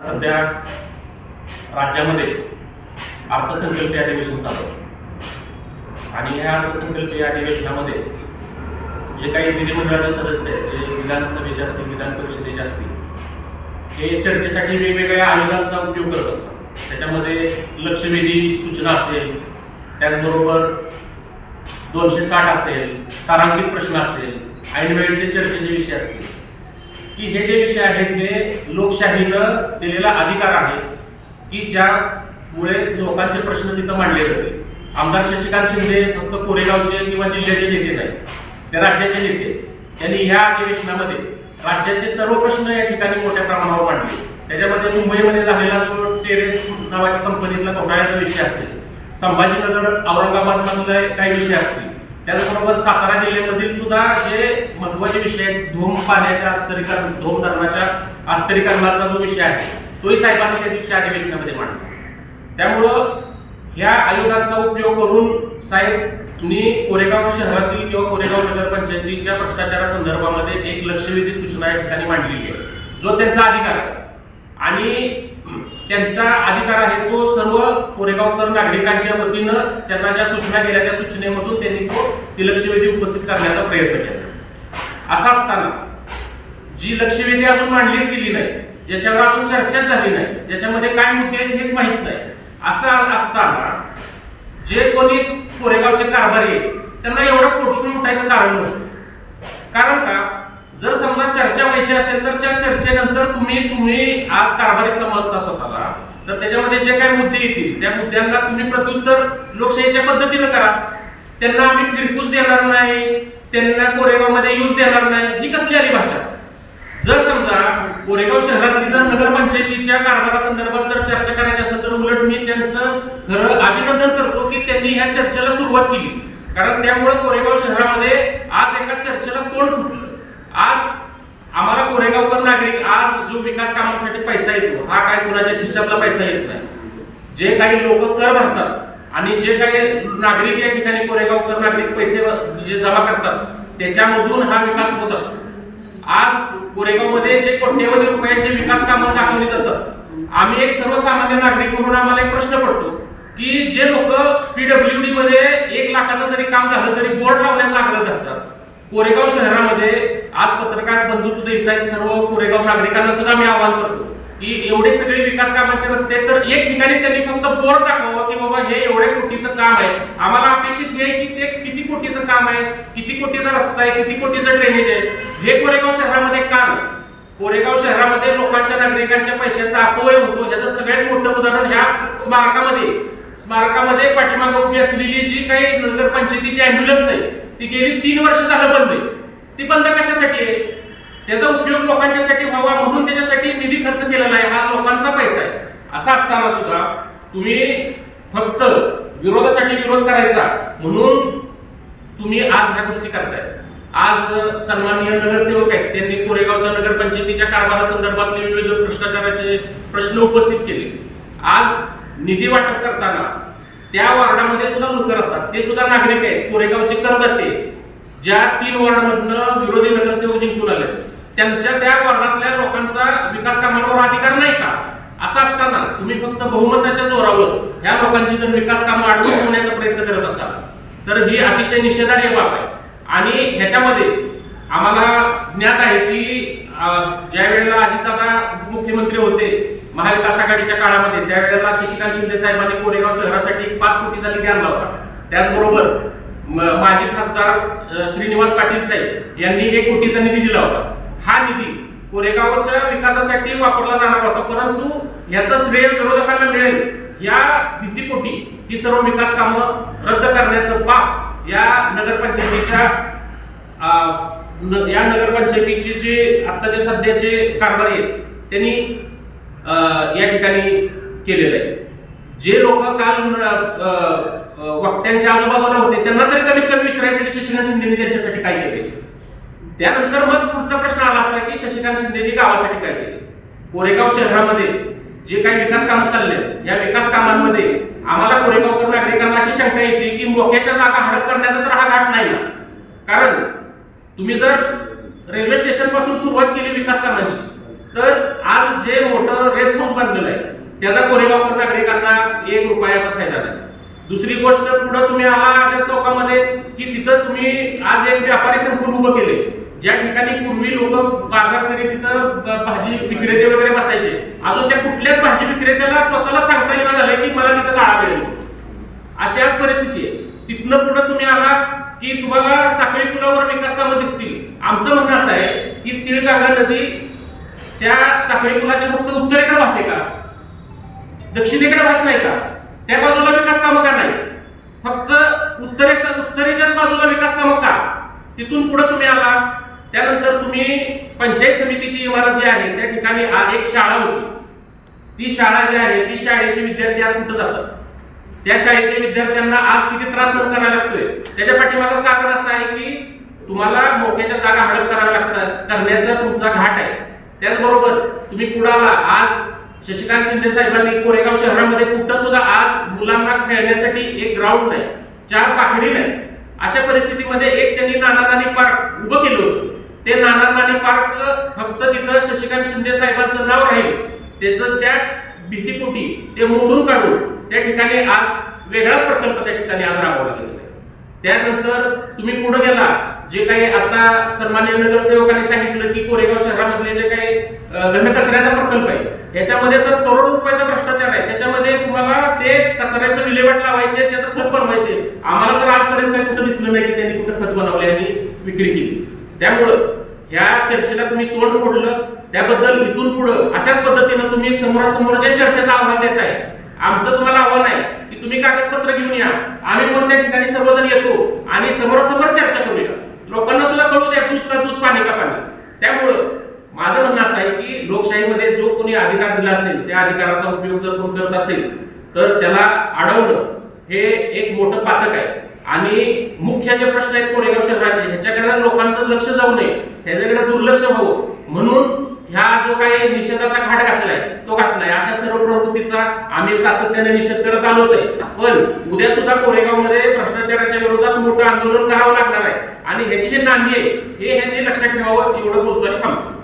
सध्या राज्यामध्ये अर्थसंकल्पीय अधिवेशन चालू आहे. आणि या अर्थसंकल्पीय अधिवेशनामध्ये जे काही विधिमंडळाचे सदस्य आहेत जे विधानसभेचे असतील विधान परिषदेचे असतील हे चर्चेसाठी वेगवेगळ्या आयोगांचा उपयोग करत असतात. त्याच्यामध्ये लक्षवेधी सूचना असेल त्याचबरोबर दोनशे साठ असेल तारांकित प्रश्न असेल ऐनवेळचे चर्चेचे विषय असतील. की हे जे विषय आहेत हे लोकशाहीनं दिलेला अधिकार आहे की ज्यामुळे लोकांचे प्रश्न तिथं मांडले जाते आमदार शशिकांत शिंदे फक्त कोरेगावचे किंवा जिल्ह्याचे नेते नाही ते राज्याचे नेते. त्यांनी ह्या अधिवेशनामध्ये राज्याचे सर्व प्रश्न या ठिकाणी मोठ्या प्रमाणावर मांडले. त्याच्यामध्ये मुंबईमध्ये झालेला जो टेरेस नावाच्या कंपनीतला घोटाळ्याचा विषय असेल संभाजीनगर औरंगाबाद मधले काही विषय असतील त्याचबरोबर सातारा जिल्ह्यामधील सुद्धा जे महत्त्वाचे विषय आहेत धूम पाण्याच्या अस्तरीकरण धूम धरणाच्या अस्तरीकरणाचा जो विषय आहे तोही साहेबांनी त्या दिवशी अधिवेशनामध्ये मांडला. त्यामुळं ह्या आयोगाचा उपयोग करून साहेबनी कोरेगाव शहरातील किंवा कोरेगाव नगरपंचायतीच्या भ्रष्टाचारासंदर्भामध्ये एक लक्षवेधी सूचना या ठिकाणी मांडलेली आहे. जो त्यांचा अधिकार आहे. आणि त्यांचा अधिकार आहे तो सर्व कोरेगावकर नागरिकांच्या वतीनं त्यांना ज्या सूचना केल्या त्या सूचनेमधून त्यांनी तो ती लक्षवेधी उपस्थित करण्याचा प्रयत्न केला. असा असताना जी लक्षवेधी अजून मांडलीच गेली नाही ज्याच्यावर अजून चर्चाच झाली नाही ज्याच्यामध्ये काय मुद्दे आहेत हेच माहीत नाही. असं असताना जे कोणी कोरेगावचे कारभारी आहेत त्यांना एवढं पोटसून उठायचं कारण नव्हतं. कारण का? जर समजा चर्चा व्हायची असेल तर त्या चर्चेनंतर तुम्ही तुम्ही आज कारभारी समजता स्वतःला. तर त्याच्यामध्ये जे काही मुद्दे येतील त्या मुद्द्यांना तुम्ही प्रत्युत्तर लोकशाहीच्या पद्धतीनं करा. त्यांना आम्ही फिरकूस देणार नाही त्यांना कोरेगावमध्ये यूज देणार नाही ही कसली आली भाषा? जर समजा कोरेगाव शहरातली जर नगरपंचायतीच्या कारभारासंदर्भात जर चर्चा करायची असेल तर उलट मी त्यांचं खरं अभिनंदन करतो की त्यांनी ह्या चर्चेला सुरुवात केली. कारण त्यामुळे कोरेगाव शहरामध्ये आज एका चर्चेला तोंड फुटलं. आज आम्हाला कोरेगावकर नागरिक आज जो विकास कामांसाठी पैसा येतो हा काय कुणाच्या खिशातला पैसा येत नाही. जे काही लोक कर भरतात आणि जे काही नागरिक या ठिकाणी कोरेगावकर नागरिक पैसे जे जमा करतात त्याच्यामधून हा विकास होत असतो. आज कोरेगावमध्ये जे कोट्यवधी रुपयांचे विकास कामं दाखवली जातात आम्ही एक सर्वसामान्य नागरिक म्हणून आम्हाला एक प्रश्न पडतो की जे लोक पीडब्ल्यूडी मध्ये एक लाखाचं जरी काम झालं तरी बोर्ड लावण्याचा आग्रह धरतात. कोरेगाव शहरामध्ये आज पत्रकार बंधू सुद्धा येत नाही सर्व कोरेगाव नागरिकांना सुद्धा मी आवाहन करतो की एवढे सगळे विकास कामाचे रस्ते तर एक ठिकाणी त्यांनी फक्त बोर्ड टाकावं की बाबा हे एवढ्या कोटीचं काम आहे. आम्हाला अपेक्षित हे की ते किती कोटीचं काम आहे किती कोटीचा रस्ता आहे किती कोटीचं ड्रेनेज आहे. हे कोरेगाव शहरामध्ये काम आहे कोरेगाव शहरामध्ये लोकांच्या नागरिकांच्या पैशाचा अपव्यय होतो. याचं सगळ्यात मोठं उदाहरण ह्या स्मारकामध्ये स्मारकामध्ये पाठीमागे उभी असलेली जी काही नगरपंचायतीची अँब्युलन्स आहे ती गेली तीन वर्ष झालं बंद आहे. ती बंद कशासाठी आहे? त्याचा उपयोग लोकांच्यासाठी व्हावा म्हणून त्याच्यासाठी निधी खर्च केलेला आहे. हा लोकांचा पैसा आहे. असा असताना सुद्धा तुम्ही फक्त विरोधासाठी विरोध करायचा म्हणून तुम्ही आज ह्या गोष्टी करताय. आज सन्माननीय नगरसेवक आहेत. त्यांनी कोरेगावच्या नगरपंचायतीच्या कारभारासंदर्भातले विविध भ्रष्टाचाराचे प्रश्न उपस्थित केले. आज निधी वाटप करताना त्या वार्डामध्ये सुद्धा लोक राहतात. ते सुद्धा नागरिक आहेत. कोरेगावचे करदाते. ज्या तीन वॉर्डमधनं विरोधी नगरसेवक जिंकून आले त्यांच्या त्या वॉर्डातल्या लोकांचा विकास कामांवर अधिकार नाही का? असं असताना तुम्ही फक्त बहुमताच्या जोरावर ह्या लोकांची जर विकास कामं अडवून ठेवण्याचा प्रयत्न करत असाल तर ही अतिशय निषेधार्ह बाब आहे. आणि ह्याच्यामध्ये आम्हाला ज्ञात आहे की ज्या वेळेला अजितदादा मुख्यमंत्री होते महाविकास आघाडीच्या काळामध्ये त्यावेळेला शशिकांत शिंदे साहेबांनी कोरेगाव शहरासाठी एक पाच कोटीचा निधी आणला होता. त्याचबरोबर माजी खासदार श्रीनिवास पाटील साहेब यांनी एक कोटीचा निधी दिला होता. हा निधी कोरेगावच्या विकासासाठी वापरला जाणार होता परंतु याचं श्रेय विरोधकांना मिळेल. या भीतीपोटी ही सर्व विकास कामं रद्द करण्याचं पाप या नगरपंचायतीच्या न- या नगरपंचायतीचे जे आत्ताचे सध्याचे कारभारी आहेत त्यांनी या ठिकाणी केलेलं आहे. जे लोक काल वक्त्यांच्या आजूबाजूला होते. त्यांना तरी कमीत कमी विचारायचं की शशिकांत शिंदेनी त्यांच्यासाठी काय केले त्यानंतर मग पुढचा प्रश्न आला असता की शशिकांत शिंदेनी गावासाठी काय केले कोरेगाव शहरामध्ये जे काही विकास कामं चालले या विकास कामांमध्ये आम्हाला कोरेगावकर नागरिकांना अशी शंका येते की मोक्याच्या जागा हडप करण्याचा तर हा घाट नाही ना? कारण तुम्ही जर रेल्वे स्टेशनपासून सुरुवात केली विकास कामांची तर आज जे मोठं रेस्ट हाऊस त्याचा कोरेगावकर नागरिकांना एक रुपयाचा फायदा नाही. दुसरी गोष्ट पुढे तुम्ही आला आजच्या चौकामध्ये की तिथं तुम्ही आज एक व्यापारी संकुल उभं केले ज्या ठिकाणी पूर्वी लोक बाजार करी तिथं ब- भाजी विक्रेते वगैरे बसायचे. अजून त्या कुठल्याच भाजी विक्रेत्याला स्वतःला सांगता येणं झालंय की मला तिथं गाळा मिळेल. अशाच परिस्थिती आहे. तिथनं पुढे तुम्ही आला की तुम्हाला साखळी पुलावर विकास कामं दिसतील. आमचं म्हणणं असं आहे की तिळगंगा नदी त्या साखळी पुलाच्या फक्त उत्तरेकडे वाहते का? दक्षिणेकडे वाहत नाही का? त्या बाजूला विकास कामं का नाही? फक्त उत्तरे उत्तरेच्याच बाजूला विकास कामं का? तिथून पुढे तुम्ही आला. त्यानंतर तुम्ही पंचायत समितीची इमारत जी आहे त्या ठिकाणी एक शाळा होती. ती शाळा जी आहे ती शाळेचे विद्यार्थी आज कुठं जातात? त्या शाळेच्या विद्यार्थ्यांना आज किती त्रास सहन करायला लागतोय? त्याच्या पाठीमागं कारण असं आहे की तुम्हाला मोक्याच्या जागा हडप कराव्या लागतात करण्याचा तुमचा घाट आहे. त्याचबरोबर तुम्ही पुढे आला. आज शशिकांत शिंदे साहेबांनी कोरेगाव शहरामध्ये कुठं सुद्धा आज मुलांना खेळण्यासाठी एक ग्राउंड नाही चार पाकडी नाही. अशा परिस्थितीमध्ये एक त्यांनी नाना नानी पार्क उभं केलं होतं. ते नाना नानी पार्क फक्त तिथं शशिकांत शिंदे साहेबांचं नाव राहील. त्याचं त्या भीतीपोटी ते मोडून काढून त्या ठिकाणी आज वेगळाच प्रकल्प त्या ठिकाणी आज राबवला गेलेला आहे. त्यानंतर तुम्ही पुढे गेला जे काही आता सन्मान्य नगरसेवकांनी सांगितलं की कोरेगाव शहरामधले जे काही घनकचऱ्याचा प्रकल्प आहे याच्यामध्ये तर करोडो रुपयाचा भ्रष्टाचार आहे. त्याच्यामध्ये तुम्हाला ते कचऱ्याचं विल्हेवाट लावायचे त्याचं खत बनवायचे. आम्हाला तर आजपर्यंत काही कुठं दिसलं नाही की त्यांनी कुठं खत बनवले आणि विक्री केली. त्यामुळं ह्या चर्चेला तुम्ही तोंड फोडलं. त्याबद्दल इथून पुढं अशाच पद्धतीनं तुम्ही समोरासमोर जे चर्चेचं आव्हान देत आहे आमचं तुम्हाला आव्हान आहे की तुम्ही कागदपत्र घेऊन या. आम्ही पण त्या ठिकाणी सर्वजण येतो आणि समोरासमोर चर्चा करूया. लोकांना सुद्धा कळू द्या दूध का दूध पाणी का पाणी. त्यामुळं माझं म्हणणं असं आहे की लोकशाहीमध्ये जो कोणी अधिकार दिला असेल त्या अधिकाराचा उपयोग जर कोण करत असेल तर त्याला अडवणं हे एक मोठं पातक आहे. आणि मुख्य जे प्रश्न आहेत कोरेगाव शहराचे. ह्याच्याकडे लोकांचं लक्ष जाऊ नये ह्याच्याकडे दुर्लक्ष व्हावं. म्हणून ह्या जो काही निषेधाचा घाट घातलाय तो घातलाय. अशा सर्व प्रवृत्तीचा आम्ही सातत्याने निषेध करत आलोच आहे. पण उद्या सुद्धा कोरेगावमध्ये भ्रष्टाचाराच्या विरोधात मोठं आंदोलन करावं लागणार आहे. आणि ह्याची जी नांदी आहे हे ह्यांनी लक्षात ठेवावं एवढं बोलतो आणि थांबतो